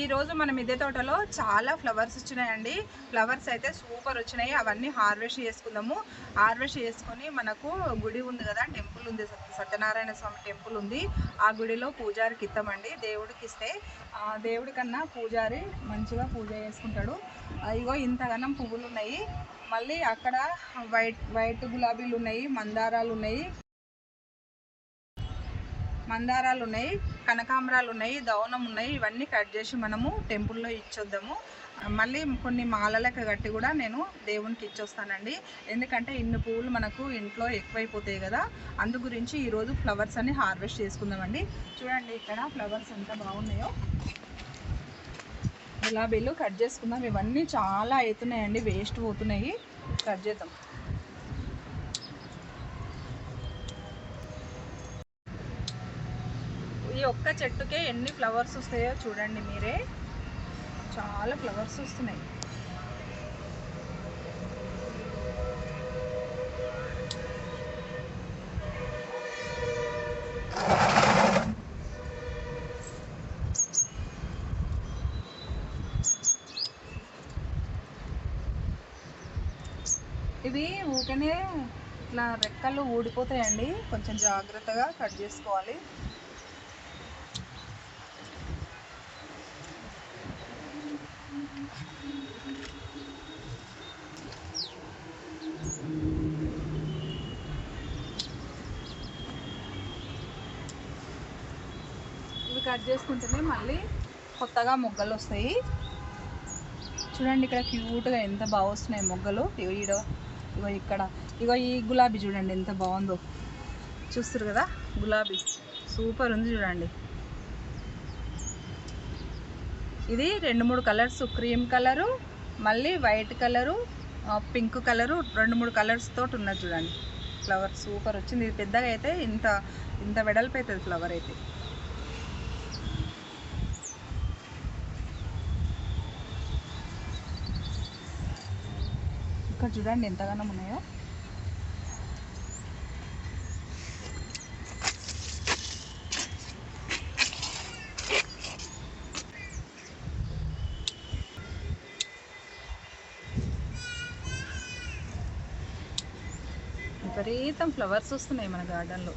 ఈరోజు మన మిద్దె తోటలో చాలా ఫ్లవర్స్ వచ్చినాయండి. ఫ్లవర్స్ అయితే సూపర్ వచ్చినాయి. అవన్నీ హార్వెస్ట్ చేసుకుందాము. హార్వెస్ట్ చేసుకొని మనకు గుడి ఉంది కదా టెంపుల్ ఉంది. సత్యనారాయణ స్వామి టెంపుల్ ఉంది. ఆ గుడిలో పూజారికి ఇస్తామండి. దేవుడికి ఇస్తే దేవుడికన్నా దేవుడి కన్నా పూజారి మంచిగా పూజ చేసుకుంటాడు. ఇగో ఇంతగానం పువ్వులు ఉన్నాయి మళ్ళీ అక్కడ వైట్ వైట్ గులాబీలు ఉన్నాయి మందారాలు ఉన్నాయి. మందారాలు ఉన్నాయి కనకాంబరాలు ఉన్నాయి దవనం ఉన్నాయి ఇవన్నీ కట్ చేసి మనము టెంపుల్లో ఇచ్చొద్దాము. మళ్ళీ కొన్ని మాలలకు కట్టి కూడా నేను దేవునికి ఇచ్చొస్తానండి. ఎందుకంటే ఇన్ని పువ్వులు మనకు ఇంట్లో ఎక్కువైపోతాయి కదా అందు గురించి ఈరోజు ఫ్లవర్స్ అన్ని హార్వెస్ట్ చేసుకుందామండి. చూడండి ఇక్కడ ఫ్లవర్స్ ఎంత బాగున్నాయో. గులాబీలు కట్ చేసుకుందాం. ఇవన్నీ చాలా అవుతున్నాయండి వేస్ట్ పోతున్నాయి. కట్ చేద్దాం. ఈ ఒక్క చెట్టుకే ఎన్ని ఫ్లవర్స్ వస్తాయో చూడండి మీరే. చాలా ఫ్లవర్స్ వస్తున్నాయి. ఇవి ఊకనే ఇట్లా రెక్కలు ఊడిపోతాయండి. కొంచెం జాగ్రత్తగా కట్ చేసుకోవాలి. కట్ చేసుకుంటేనే మళ్ళీ కొత్తగా మొగ్గలు వస్తాయి. చూడండి ఇక్కడ క్యూట్గా ఎంత బాగా వస్తున్నాయి మొగ్గలు. ఇగో ఈడ ఇగో ఇక్కడ. ఇగో ఈ గులాబీ చూడండి ఎంత బాగుందో. చూస్తారు కదా? గులాబీ. సూపర్ ఉంది చూడండి. ఇది రెండు మూడు కలర్స్ క్రీమ్ కలరు మళ్ళీ వైట్ కలరు పింక్ కలరు రెండు మూడు కలర్స్ తోటి ఉన్నది చూడండి. ఫ్లవర్ సూపర్ వచ్చింది. ఇది పెద్దగా అయితే ఇంత ఇంత వెడల్పు అవుతుంది ఫ్లవర్ అయితే. ఇక్కడ చూడండి ఎంతగానో ఉన్నాయో. విపరీతం ఫ్లవర్స్ వస్తున్నాయి మన గార్డెన్లో.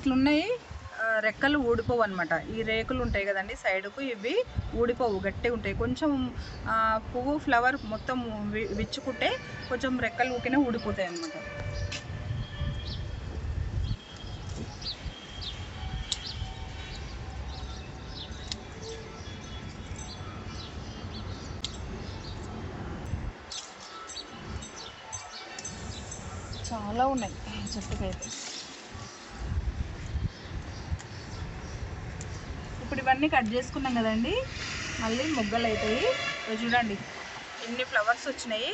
ఇట్లున్నాయి రెక్కలు ఊడిపోవు అనమాట ఈ రేకులు ఉంటాయి కదండి సైడ్కు ఇవి ఊడిపోవు గట్టిగా ఉంటాయి. కొంచెం పువ్వు ఫ్లవర్ మొత్తం విచ్చుకుంటే కొంచెం రెక్కలు ఊకినా ఊడిపోతాయి అనమాట ఇవన్నీ కట్ చేసుకున్నాం కదండి. మళ్ళీ మొగ్గలు అవుతాయి చూడండి. ఎన్ని ఫ్లవర్స్ వచ్చినాయి.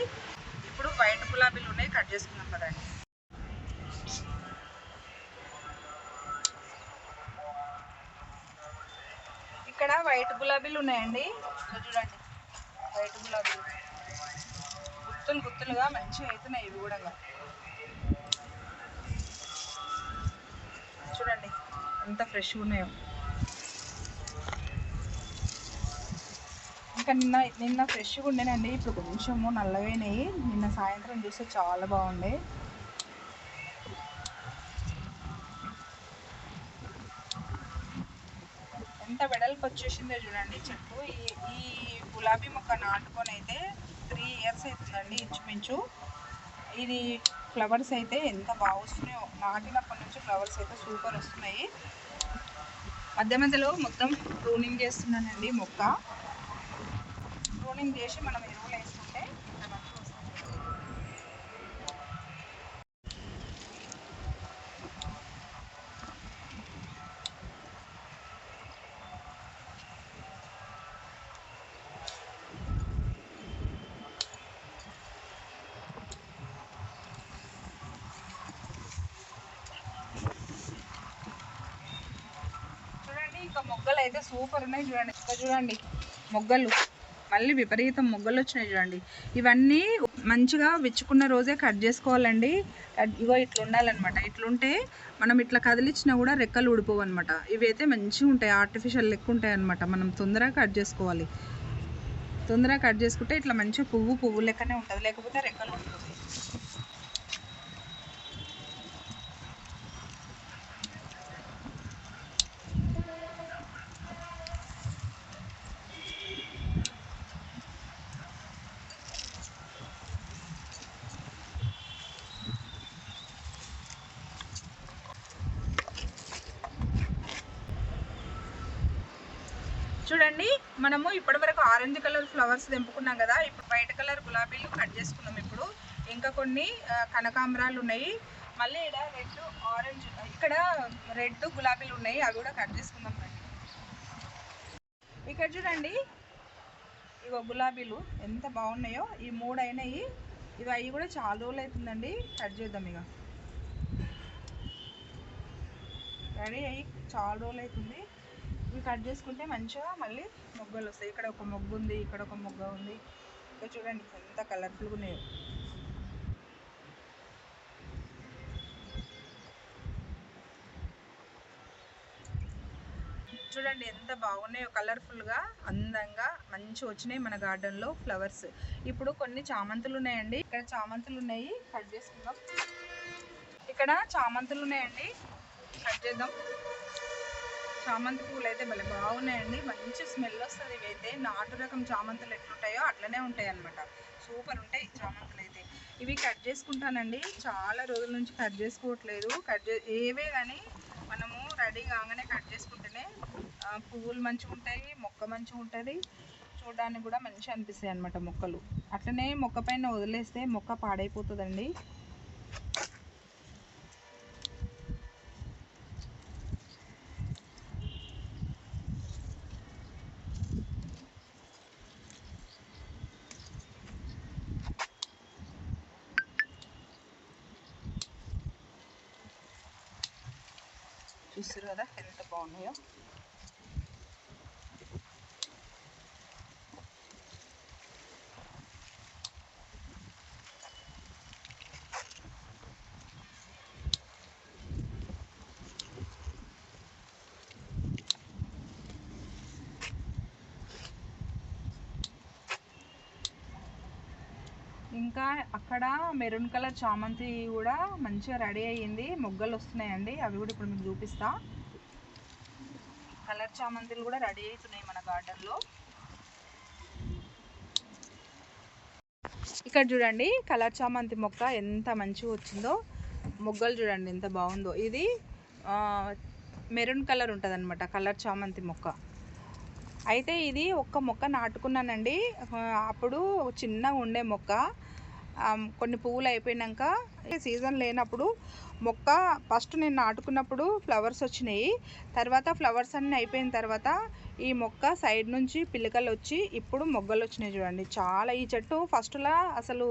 ఇప్పుడు వైట్ గులాబీలు ఉన్నాయి కట్ చేసుకున్నాం కదండి. ఇక్కడ వైట్ గులాబీలు ఉన్నాయండి. చూడండి. వైట్ గులాబీలు. గుత్తులు గుత్తులుగా మంచిగా అవుతున్నాయి ఇవి కూడా. చూడండి. ఎంత ఫ్రెష్గా ఉన్నాయో. ఇంకా నిన్న నిన్న ఫ్రెష్గా ఉండేనండి. ఇప్పుడు కొంచెము నల్లగైనాయి. నిన్న సాయంత్రం చూస్తే చాలా బాగుండే. ఎంత వెడల్పు వచ్చేసిందో చూడండి. చెట్టు ఈ ఈ గులాబీ మొక్క నాటుకొని అయితే త్రీ ఇయర్స్ అవుతుందండి ఇంచుమించు. ఇది ఫ్లవర్స్ అయితే ఎంత బాగా వస్తున్నాయో. నాటినప్పటి నుంచి ఫ్లవర్స్ అయితే సూపర్ వస్తున్నాయి. మధ్య మధ్యలో మొత్తం ప్రూనింగ్ చేస్తున్నానండి మొక్క. కూలింగ్ చేసి మనం ఎరువులు వేసుకుంటే చూడండి ఇంకా మొగ్గలు అయితే సూపర్ ఉన్నాయి. చూడండి చూడండి మొగ్గలు. మళ్ళీ విపరీతం మొగ్గలు వచ్చినాయి చూడండి. ఇవన్నీ మంచిగా విచ్చుకున్న రోజే కట్ చేసుకోవాలండి. ఇగో ఇట్లా ఉండాలన్నమాట ఇట్లుంటే మనం ఇట్లా కదిలిచ్చినా కూడా రెక్కలు ఊడిపోవు అనమాట ఇవైతే మంచిగా ఉంటాయి. ఆర్టిఫిషియల్ లెక్క ఉంటాయి అనమాట మనం తొందరగా కట్ చేసుకోవాలి. తొందరగా కట్ చేసుకుంటే ఇట్లా మంచిగా పువ్వు పువ్వు లెక్కనే ఉంటుంది. లేకపోతే రెక్కలు ఊడిపోతాయి చూడండి మనము ఇప్పటివరకు ఆరెంజ్ కలర్ ఫ్లవర్స్ తెంపుకున్నాం కదా ఇప్పుడు వైట్ కలర్ గులాబీలు కట్ చేసుకున్నాం ఇప్పుడు. ఇంకా కొన్ని కనకాంబరాలు ఉన్నాయి. మళ్ళీ ఇక్కడ రెడ్ ఆరెంజ్ ఇక్కడ రెడ్ గులాబీలు ఉన్నాయి అవి కూడా కట్ చేసుకుందాం రండి. ఇక్కడ చూడండి ఇగో గులాబీలు ఎంత బాగున్నాయో ఈ మూడు అయినాయి. ఇవి అవి కూడా చాలా రోజులు అవుతుందండి కట్ చేద్దాం ఇక రెడీ అయ్యి చాలా రోజులు అవుతుంది. ఇవి కట్ చేసుకుంటే మంచిగా మళ్ళీ మొగ్గలు వస్తాయి. ఇక్కడ ఒక మొగ్గు ఉంది ఇక్కడ ఒక మొగ్గ ఉంది. ఇక్కడ చూడండి ఎంత కలర్ఫుల్గా ఉన్నాయో. చూడండి ఎంత బాగున్నాయో కలర్ఫుల్గా అందంగా మంచి వచ్చినాయి మన గార్డెన్లో ఫ్లవర్స్ ఇప్పుడు కొన్ని చామంతులు ఉన్నాయండి. ఇక్కడ చామంతులు ఉన్నాయి కట్ చేసుకుందాం. ఇక్కడ చామంతులు ఉన్నాయండి. కట్ చేద్దాం. చామంతి పూలు అయితే మళ్ళీ బాగున్నాయండి. మంచి స్మెల్ వస్తుంది ఇవైతే. నాటు రకం చామంతులు ఎట్లుంటాయో అట్లనే ఉంటాయి అన్నమాట. సూపర్ ఉంటాయి చామంతులు అయితే. ఇవి కట్ చేసుకుంటానండి. చాలా రోజుల నుంచి కట్ చేసుకోవట్లేదు. కట్ చే ఏవే కానీ మనము రెడీ కాగానే కట్ చేసుకుంటేనే పువ్వులు మంచిగా ఉంటాయి మొక్క మంచిగా ఉంటుంది. చూడడానికి కూడా మంచిగా అనిపిస్తాయి అన్నమాట మొక్కలు. అట్లనే మొక్క పైన వదిలేస్తే మొక్క పాడైపోతుందండి. చూస్తారు కదా ఎంత బాగున్నాయో ఇంకా అక్కడ మెరూన్ కలర్ చామంతి కూడా మంచిగా రెడీ అయ్యింది. మొగ్గలు వస్తున్నాయండి. అవి కూడా ఇప్పుడు మీకు చూపిస్తా. కలర్ చామంతిలు కూడా రెడీ అవుతున్నాయి మన గార్డెన్లో ఇక్కడ చూడండి కలర్ చామంతి మొక్క ఎంత మంచిగా వచ్చిందో. మొగ్గలు చూడండి ఎంత బాగుందో. ఇది మెరూన్ కలర్ ఉంటుందన్నమాట కలర్ చామంతి మొక్క. అయితే ఇది ఒక్క మొక్క నాటుకున్నానండి. అప్పుడు చిన్నగా ఉండే మొక్క. కొన్ని పువ్వులు అయిపోయినాక సీజన్ లేనప్పుడు మొక్క ఫస్ట్ నేను నాటుకున్నప్పుడు ఫ్లవర్స్ వచ్చినాయి. తర్వాత ఫ్లవర్స్ అన్నీ అయిపోయిన తర్వాత ఈ మొక్క సైడ్ నుంచి పిల్లకలు వచ్చి ఇప్పుడు మొగ్గలు వచ్చినాయి చూడండి. చాలా ఈ చెట్టు ఫస్ట్లా అసలు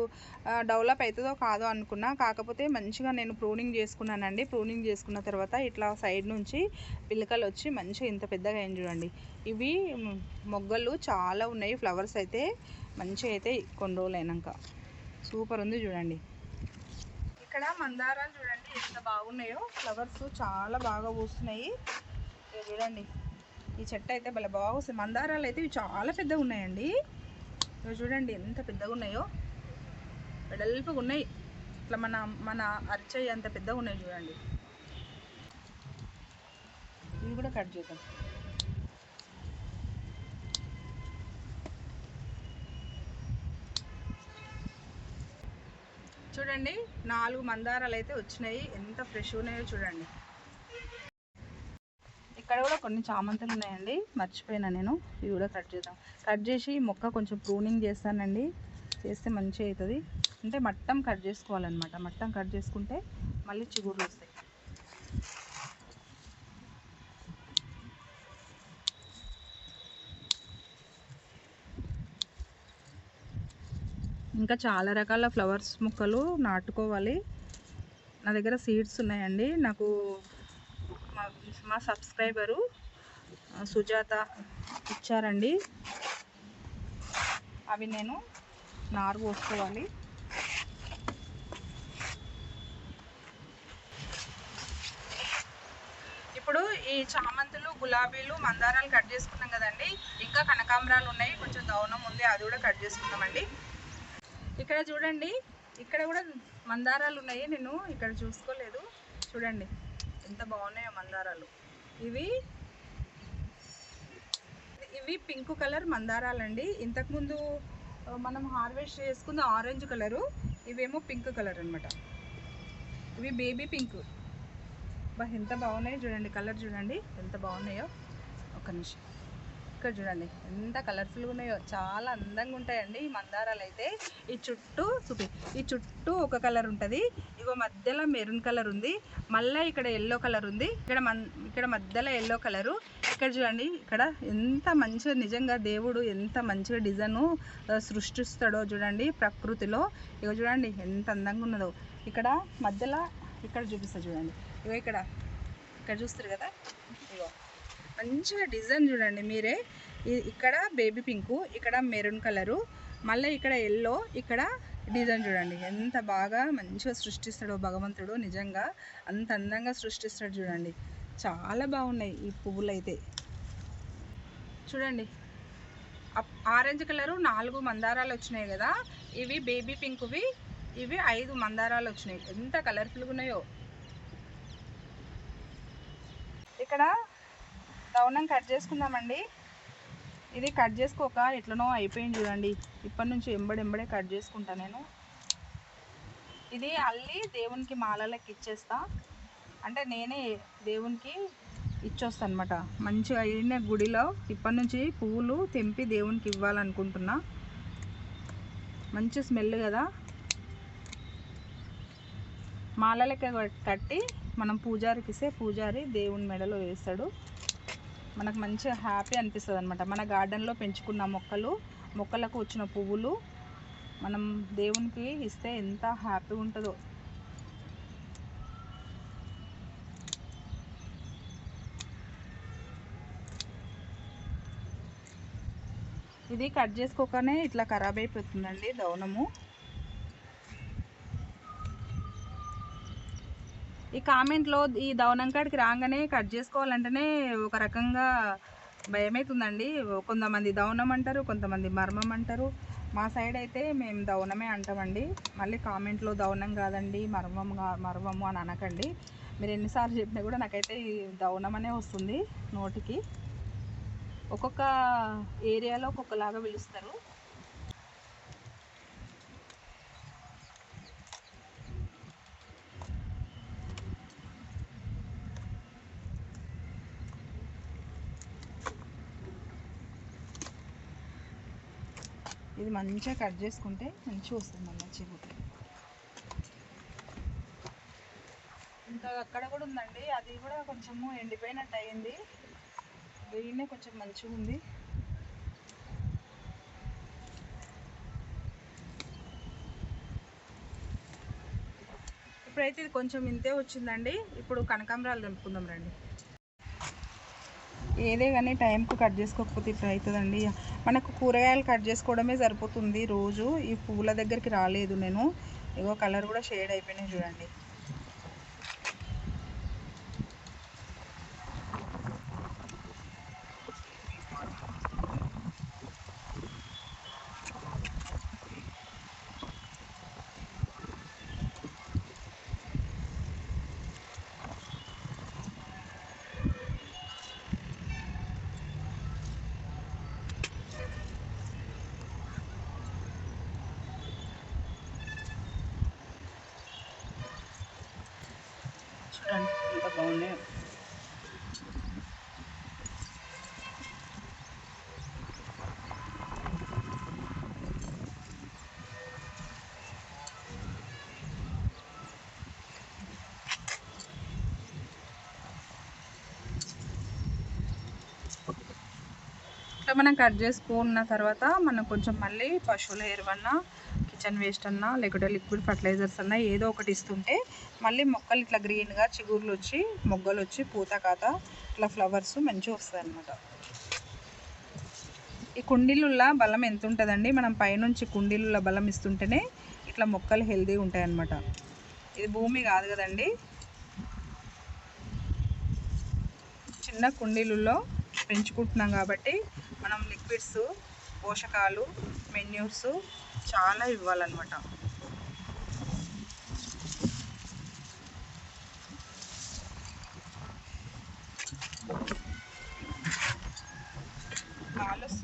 డెవలప్ అవుతుందో కాదో అనుకున్నా. కాకపోతే మంచిగా నేను ప్రూనింగ్ చేసుకున్నానండి. ప్రూనింగ్ చేసుకున్న తర్వాత ఇట్లా సైడ్ నుంచి పిల్లకలు వచ్చి మంచిగా ఇంత పెద్దగా అయింది చూడండి. ఇవి మొగ్గలు చాలా ఉన్నాయి. ఫ్లవర్స్ అయితే మంచిగా అయితే కొన్ని రోజులు అయినాక. సూపర్ ఉంది చూడండి. ఇక్కడ మందారాలు చూడండి ఎంత బాగున్నాయో. ఫ్లవర్స్ చాలా బాగా పూస్తున్నాయి. చూడండి. ఈ చెట్టు అయితే భలే బాగా వస్తుంది మందారాలు అయితే ఇవి చాలా పెద్దగా ఉన్నాయండి. ఇవి చూడండి ఎంత పెద్దగా ఉన్నాయో. వెడల్పుగా ఉన్నాయి. ఇట్లా మన మన అరిచయ్య అంత పెద్దగా ఉన్నాయి చూడండి. ఇవి కూడా కట్ చేద్దాం. చూడండి నాలుగు మందారాలు అయితే వచ్చినాయి. ఎంత ఫ్రెష్ ఉన్నాయో చూడండి. ఇక్కడ కూడా కొన్ని చామంతులు ఉన్నాయండి. మర్చిపోయినా నేను. ఇవి కూడా కట్ చేద్దాం. కట్ చేసి మొక్క కొంచెం ప్రూనింగ్ చేస్తానండి. చేస్తే మంచిగా అవుతుంది అంటే మట్టం కట్ చేసుకోవాలన్నమాట. మట్టం కట్ చేసుకుంటే మళ్ళీ చిగుర్లు వస్తాయి. ఇంకా చాలా రకాల ఫ్లవర్స్ మొక్కలు నాటుకోవాలి. నా దగ్గర సీడ్స్ ఉన్నాయండి. నాకు మా మా సబ్స్క్రైబరు సుజాత ఇచ్చారండి. అవి నేను నారు పోసుకోవాలి. ఇప్పుడు ఈ చామంతులు గులాబీలు మందారాలు కట్ చేసుకున్నాం కదండి. ఇంకా కనకాంబరాలు ఉన్నాయి. కొంచెం దౌనం ఉంది. అది కూడా కట్ చేసుకున్నామండి ఇక్కడ చూడండి. ఇక్కడ కూడా మందారాలు ఉన్నాయి. నేను ఇక్కడ చూసుకోలేదు. చూడండి. ఎంత బాగున్నాయో మందారాలు. ఇవి ఇవి పింక్ కలర్ మందారాలండి. ఇంతకుముందు మనం హార్వెస్ట్ చేసుకున్న ఆరెంజ్ కలరు ఇవేమో పింక్ కలర్ అనమాట ఇవి బేబీ పింక్. బా ఎంత బాగున్నాయో చూడండి. కలర్ చూడండి. ఎంత బాగున్నాయో. ఒక నిమిషం. ఇక్కడ చూడండి ఎంత కలర్ఫుల్గా ఉన్నాయో చాలా అందంగా ఉంటాయండి ఈ మందారాలు అయితే. ఈ చుట్టూ చూపి ఈ చుట్టూ ఒక కలర్ ఉంటుంది ఇగో మధ్యలో మెరూన్ కలర్ ఉంది మళ్ళీ ఇక్కడ ఎల్లో కలర్ ఉంది ఇక్కడ ఇక్కడ మధ్యలో ఎల్లో కలరు ఇక్కడ చూడండి ఇక్కడ ఎంత మంచిగా నిజంగా దేవుడు ఎంత మంచిగా డిజైన్ సృష్టిస్తాడో చూడండి ప్రకృతిలో. ఇగో చూడండి ఎంత అందంగా ఉన్నదో. ఇక్కడ మధ్యలో ఇక్కడ చూపిస్తా చూడండి. ఇగో ఇక్కడ ఇక్కడ చూస్తారు కదా మంచిగా డిజైన్ చూడండి మీరే. ఇక్కడ బేబీ పింకు ఇక్కడ మెరూన్ కలరు మళ్ళీ ఇక్కడ ఎల్లో ఇక్కడ డిజైన్ చూడండి. ఎంత బాగా మంచిగా సృష్టిస్తాడో భగవంతుడు నిజంగా. అంత అందంగా సృష్టిస్తాడు చూడండి. చాలా బాగున్నాయి ఈ పువ్వులు అయితే చూడండి ఆరెంజ్ కలరు నాలుగు మందారాలు వచ్చినాయి కదా. ఇవి బేబీ పింక్వి ఇవి ఐదు మందారాలు వచ్చినాయి. ఎంత కలర్ఫుల్గా ఉన్నాయో. ఇక్కడ దవనం కట్ చేసుకుందామండి. ఇది కట్ చేసుకోక ఎట్లనో అయిపోయింది చూడండి. ఇప్పటి నుంచి ఎంబడెంబడే కట్ చేసుకుంటా నేను. ఇది అల్లి దేవునికి మాలలకి ఇచ్చేస్తా. అంటే నేనే దేవునికి ఇచ్చొస్తా అనమాట మంచిగా అయిన గుడిలో ఇప్పటి నుంచి పువ్వులు తెంపి దేవునికి ఇవ్వాలనుకుంటున్నా. మంచి స్మెల్ కదా. మాలలకి కట్టి మనం పూజారికి ఇస్తే పూజారి దేవుని మెడలో వేస్తాడు. మనకు మంచిగా హ్యాపీ అనిపిస్తుంది అనమాట మన గార్డెన్లో పెంచుకున్న మొక్కలు మొక్కలకు వచ్చిన పువ్వులు మనం దేవునికి ఇస్తే ఎంత హ్యాపీ ఉంటుందో. ఇది కట్ చేసుకోకనే ఇట్లా ఖరాబ్ అయిపోతుందండి దౌనము. ఈ కామెంట్లో ఈ దవనంకాడికి రాగానే కట్ చేసుకోవాలంటేనే ఒక రకంగా భయమవుతుందండి కొంతమంది దవనం అంటారు కొంతమంది మర్మం అంటారు. మా సైడ్ అయితే మేము దవనమే అంటామండి. మళ్ళీ కామెంట్లో దవనం కాదండి మర్మం కా- మర్మము అని అనకండి. మీరు ఎన్నిసార్లు చెప్పినా కూడా నాకైతే ఈ దవనం అనే వస్తుంది నోటికి. ఒక్కొక్క ఏరియాలో ఒక్కొక్కలాగా పిలుస్తారు. మంచిగా కట్ చేసుకుంటే మంచిగా వస్తుంది మళ్ళీ చిగురు ఇంకా అక్కడ కూడా ఉందండి. అది కూడా కొంచెము ఎండిపోయినట్టు అయింది. దీన్నే కొంచెం మంచిగా ఉంది. ఇప్పుడైతే ఇది కొంచెం ఇంతే వచ్చిందండి. ఇప్పుడు కనకాంబరాలు తెంపుకుందాం రండి. ఏదే కానీ టైంకు కట్ చేసుకోకపోతే ఇట్లా అవుతుందండి. మనకు కూరగాయలు కట్ చేసుకోవడమే సరిపోతుంది రోజు. ఈ పువ్వుల దగ్గరికి రాలేదు నేను. ఇగో కలర్ కూడా షేడ్ అయిపోయినాయి చూడండి. బాగున్నాయో. ఇట్లా మనం కట్ చేసుకున్న తర్వాత మనం కొంచెం మళ్ళీ పశువుల ఎరువన్న కిచెన్ వేస్ట్ అన్నా లేకుంటే లిక్విడ్ ఫర్టిలైజర్స్ అన్నా ఏదో ఒకటి ఇస్తుంటే మళ్ళీ మొక్కలు ఇట్లా గ్రీన్గా చిగుర్లు వచ్చి మొగ్గలు వచ్చి పూత కాత ఇట్లా ఫ్లవర్స్ మంచిగా వస్తాయి అన్నమాట. ఈ కుండీలుల్లా బలం ఎంత ఉంటుందండి? మనం పైనుంచి కుండీలుల్లా బలం ఇస్తుంటేనే ఇట్లా మొక్కలు హెల్దీగా ఉంటాయి అన్నమాట. ఇది భూమి కాదు కదండి. చిన్న కుండీలలో పెంచుకుంటున్నాం కాబట్టి మనం లిక్విడ్స్ పోషకాలు మెన్యూర్స్ చాలా ఇవ్వాలన్నమాట.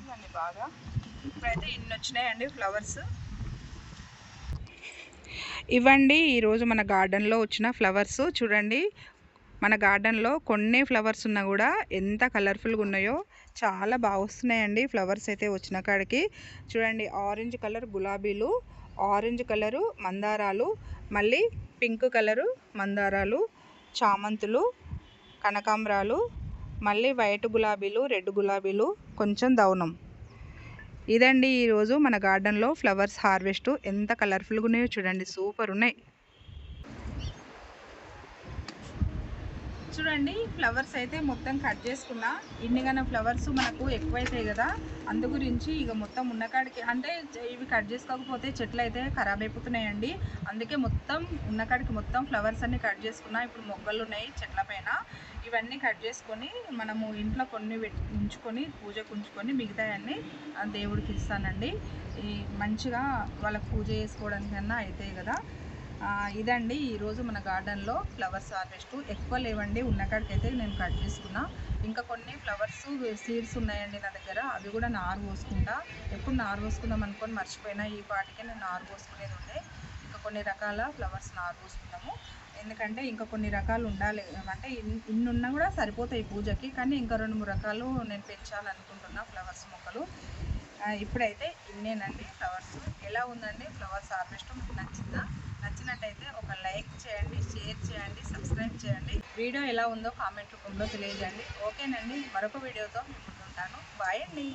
గాలి బాగా. ఇప్పుడైతే ఇన్ని వచ్చినాయండి ఫ్లవర్స్. ఇవ్వండి ఈరోజు మన గార్డెన్లో వచ్చిన ఫ్లవర్స్ చూడండి. మన గార్డెన్లో కొన్ని ఫ్లవర్స్ ఉన్నా కూడా ఎంత కలర్ఫుల్గా ఉన్నాయో చాలా బాగా వస్తున్నాయండి. ఫ్లవర్స్ అయితే వచ్చిన కాడికి. చూడండి ఆరెంజ్ కలర్ గులాబీలు ఆరెంజ్ కలరు మందారాలు మళ్ళీ పింక్ కలరు మందారాలు చామంతులు కనకాంబరాలు మళ్ళీ వైట్ గులాబీలు రెడ్ గులాబీలు కొంచెం దౌనం. ఇదండి ఈరోజు మన గార్డెన్లో ఫ్లవర్స్ హార్వెస్ట్ ఎంత కలర్ఫుల్గా ఉన్నాయో చూడండి సూపర్ ఉన్నాయి. చూడండి ఫ్లవర్స్ అయితే మొత్తం కట్ చేసుకున్నా. ఇన్నిగానే ఫ్లవర్స్ మనకు ఎక్కువైతాయి కదా అందు గురించి ఇక మొత్తం ఉన్న కాడికి అంటే ఇవి కట్ చేసుకోకపోతే చెట్లు అయితే ఖరాబ్ అయిపోతున్నాయండి. అందుకే మొత్తం ఉన్న కాడికి మొత్తం ఫ్లవర్స్ అన్ని కట్ చేసుకున్నా. ఇప్పుడు మొగ్గలు ఉన్నాయి చెట్ల పైన. ఇవన్నీ కట్ చేసుకొని మనము ఇంట్లో కొన్ని పెట్టి ఉంచుకొని పూజకు ఉంచుకొని మిగతాయన్నీ ఆ దేవుడికి ఇస్తానండి. ఈ మంచిగా వాళ్ళకి పూజ చేసుకోవడానికన్నా అవుతాయి కదా. ఇదండి ఈరోజు మన గార్డెన్లో ఫ్లవర్స్ హార్వెస్ట్. ఎక్కువ లేవండి ఉన్నకాడికైతే నేను కట్ చేసుకున్నా. ఇంకా కొన్ని ఫ్లవర్స్ సీడ్స్ ఉన్నాయండి నా దగ్గర. అవి కూడా నారు పోసుకుంటా. ఎప్పుడు నారు పోసుకుందాం అనుకొని మర్చిపోయినా ఈ పాటికే నేను నారు పోసుకునేది ఉండే. ఇంకా కొన్ని రకాల ఫ్లవర్స్ నారు పోసుకున్నాము ఎందుకంటే ఇంకా కొన్ని రకాలు ఉండాలి. అంటే ఇన్- ఇన్ని ఉన్నా కూడా సరిపోతాయి పూజకి. కానీ ఇంకా రెండు మూడు రకాలు నేను పెంచాలనుకుంటున్నా ఫ్లవర్స్ మొక్కలు. ఇప్పుడైతే ఇన్నేనండి ఫ్లవర్స్. ఎలా ఉందండి ఫ్లవర్స్ హార్వెస్ట్? మీకు నచ్చిందా? నచ్చినట్టయితే ఒక లైక్ చేయండి షేర్ చేయండి సబ్స్క్రైబ్ చేయండి. వీడియో ఎలా ఉందో కామెంట్ రూపంలో తెలియజేయండి. ఓకేనండి మరొక వీడియోతో మీ ఉంటాను బాయ్ అండి.